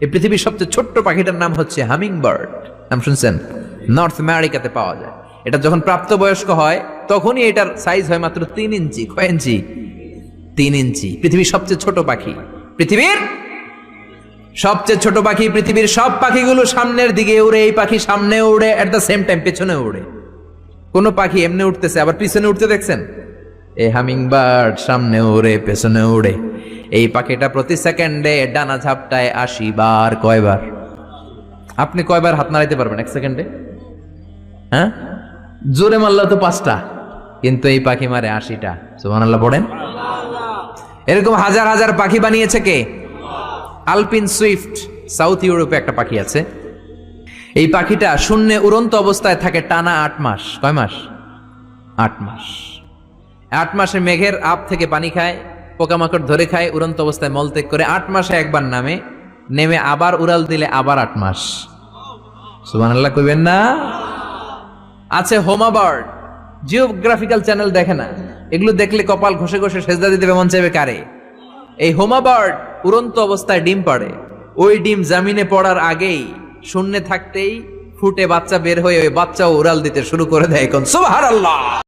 এই পৃথিবীর সবচেয়ে ছোট্ট পাখিটার নাম হচ্ছে হামিং বার্ড নাম শুনছেন? নর্থ আমেরিকাতে পাওয়া যায়। এটা যখন প্রাপ্তবয়স্ক হয়, তখনই এটার সাইজ হয় মাত্র তিন ইঞ্চি। কয় ইঞ্চি? তিন ইঞ্চি। পৃথিবীর সবচেয়ে ছোট পাখি। পৃথিবীর সবচেয়ে ছোট পাখি, পৃথিবীর সব পাখিগুলো সামনের দিকে উড়ে, এই পাখি সামনে উড়ে এট দ্য সেম টাইম পেছনে উড়ে। কোন পাখি এমনি উঠতেছে, আবার পিছনে উঠতে দেখছেন? এ হামিং বার্ড সামনে উড়ে, পেছনে উড়ে। এই পাখিটা প্রতি সেকেন্ডে ডানা ঝাপটায় আশি বার, কয়বার? আপনি কয়বার হাত নাড়াইতে পারবেন এক সেকেন্ডে? হ্যাঁ? জোরে মারলে তো পাঁচটা, কিন্তু এই পাখি মারে আশিটা। সুমান আল্লাহ পড়েন? এরকম হাজার হাজার পাখি বানিয়েছে কে? আলপিন সুইফট, সাউথ ইউরোপে একটা পাখি আছে। এই পাখিটা শূন্যে উড়ন্ত অবস্থায় থাকে টানা আট মাস। কয় মাস? আট মাস। আট মাসে মেঘের আপ থেকে পানি খায় পোকামাকড় ধরে খায়, উড়ন্ত অবস্থায় মলত্যাগ করে আট মাসে একবার নামে, নেমে আবার উড়াল দিলে আবার আট মাস। সুবান কইবেন না? আছে হোমাবার্ড জিওগ্রাফিক্যাল চ্যানেল দেখে না। এগুলো দেখলে কপাল ঘষে ঘষে সেজদা দিতে মন চাইবে কারে? এই হোমাবার্ড উড়ন্ত অবস্থায় ডিম পাড়ে। ওই ডিম জামিনে পড়ার আগেই শূন্যে থাকতেই ফুটে বাচ্চা বের হয়ে ওই বাচ্চাও উড়াল দিতে শুরু করে দেয় এখন। সুবহানাল্লাহ!